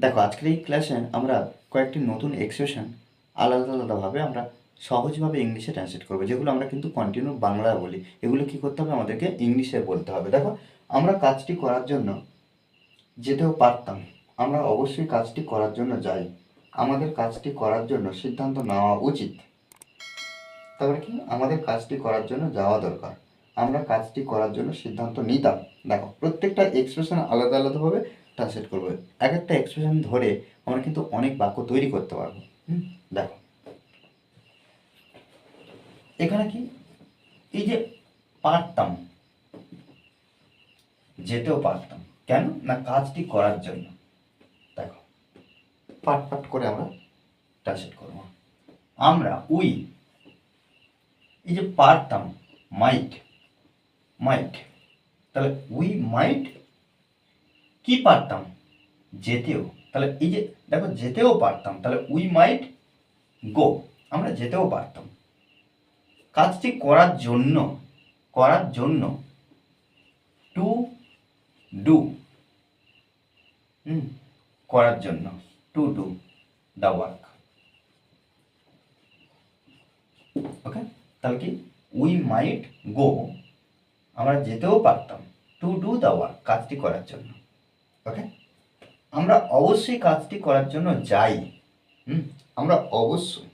দেখো, আজকের এই ক্লাসে আমরা কয়েকটি নতুন এক্সপ্রেশন আলাদা আলাদাভাবে আমরা সহজভাবে ইংলিশে ট্রান্সলেট করব, যেগুলো আমরা কিন্তু কন্টিনিউ বাংলায় বলি। এগুলো কী করতে হবে? আমাদেরকে ইংলিশে বলতে হবে। দেখো, আমরা কাজটি করার জন্য যেতেও পারতাম। আমরা অবশ্যই কাজটি করার জন্য যাই। আমাদের কাজটি করার জন্য সিদ্ধান্ত নেওয়া উচিত। তারপরে কি? আমাদের কাজটি করার জন্য যাওয়া দরকার। আমরা কাজটি করার জন্য সিদ্ধান্ত নিতাম। দেখো, প্রত্যেকটা এক্সপ্রেশন আলাদা আলাদাভাবে ট্রান্সলেট করব। এক একটা এক্সপ্রেশন ধরে আমরা কিন্তু অনেক বাক্য তৈরি করতে পারব। দেখো। এখানে কি? এই যে পারতাম, যেতেও পারতাম। কেন? না, কাজটি করার জন্য। দেখো। পাট পাট করে আমরা ট্রান্সলেট করব। আমরা উই, এই যে পারতাম মাইট মাইট তাহলে উই মাইট কি পারতাম? যেতেও। তাহলে এই যে, দেখো, যেতেও পারতাম। তাহলে উই মাইট গো আমরা যেতেও পারতাম। কাজটি করার জন্য করার জন্য টু ডু করার জন্য to do the work okay তাহলে কি? উই মাইট গো আমরা যেতেও পারতাম। টু ডু দ্য ওয়ার্ক কাজটি করার জন্য। ওকে আমরা অবশ্যই কাজটি করার জন্য যাই। হুম? আমরা অবশ্যই।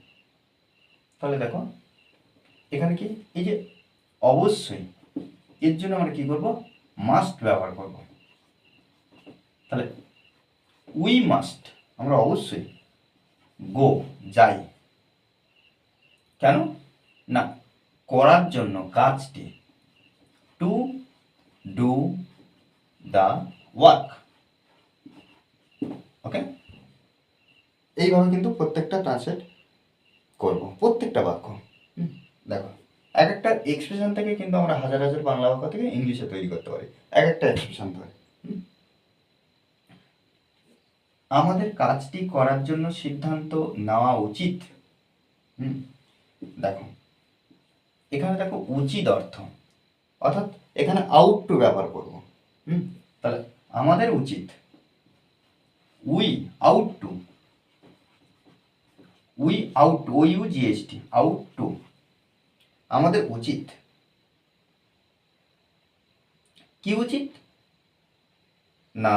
তাহলে দেখো, এখানে কি? এই যে অবশ্যই, এর জন্য আমরা কি করব? মাস্ট ব্যবহার করব। তাহলে উই মাস্ট আমরা অবশ্যই গো যাই। কেন? না, করার জন্য কাজটি to do the work okay এইভাবে কিন্তু প্রত্যেকটা ট্রান্সলেট করব প্রত্যেকটা বাক্য। হুম, দেখো এক একটা এক্সপ্রেশন থেকে কিন্তু আমরা হাজার হাজার বাংলা বাক্য থেকে ইংলিশে তৈরি করতে পারি। এক একটা এক্সপ্রেশন ধরে। আমাদের কাজটি করার জন্য সিদ্ধান্ত নেওয়া উচিত। হুম? দেখো এখানে দেখো উচিত অর্থ। অর্থাৎ এখানে আউট টু ব্যবহার করব। হুম? তাহলে আমাদের উচিত we ought to we ought O you GST ought to আমাদের উচিত। কি উচিত? না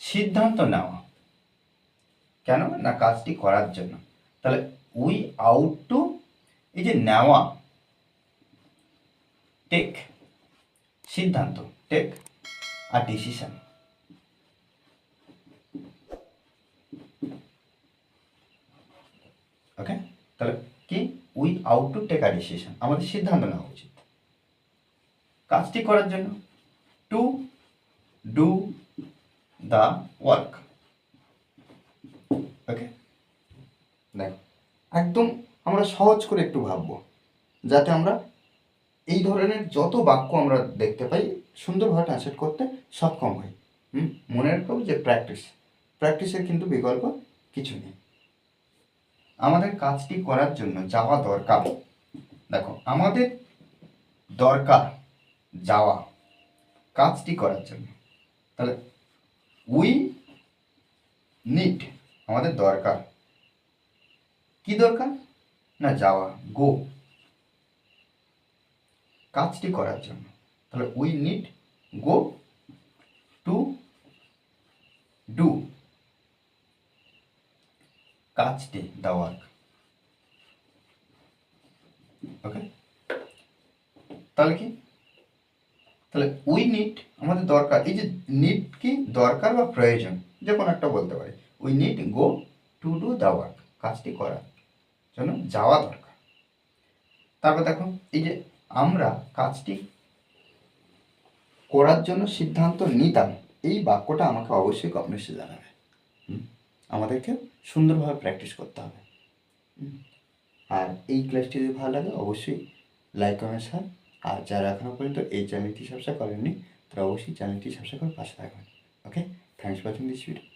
সিদ্ধান্ত নেওয়া। কেন? না কাজটি করার জন্য। তাহলে উই আউট টু এই যে নেওয়া টেক সিদ্ধান্ত টেক আর ডিসিশন ওকে তাহলে কি? We ought to take a decision আমাদের সিদ্ধান্ত নেওয়া উচিত। কাজটি করার জন্য to do the work okay দেখো, একদম আমরা সহজ করে একটু ভাববো, যাতে আমরা এই ধরনের যত বাক্য আমরা দেখতে পাই, সুন্দরভাবে ট্রান্সলেট করতে সক্ষম হই। হুম? মনে রাখব যে প্র্যাকটিস প্র্যাকটিসের কিন্তু বিকল্প কিছু নেই। আমাদের কাজটি করার জন্য যাওয়া দরকার। দেখো, আমাদের দরকার যাওয়া, কাজটি করার জন্য। তাহলে উই নিড আমাদের দরকার। কি দরকার? না, যাওয়া গো কাজটি করার জন্য। তাহলে we need go to do কাজটি দ্য ওয়ার্ক ওকে তাহলে কি? তাহলে উই নিড আমাদের দরকার। এই যে নিড কি দরকার বা প্রয়োজন? যে কোনো একটা বলতে পারি। We need go to do the work কাজটি করার জন্য যাওয়া দরকার। তারপর দেখো এই যে আমরা কাজটি করার জন্য সিদ্ধান্ত নিতাম এই বাক্যটা আমাকে অবশ্যই কমেন্টসে জানাবে। হুম, আমাদেরকে সুন্দরভাবে প্র্যাকটিস করতে হবে। আর এই ক্লাসটি যদি ভালো লাগে, অবশ্যই লাইক কমেন্ট শেয়ার আর যারা এখনও পর্যন্ত এই চ্যানেলটি সাবস্ক্রাইব করেননি, তারা অবশ্যই চ্যানেলটি সাবস্ক্রাইব করে পাশে থাকবেন। Okay thanks for watching this video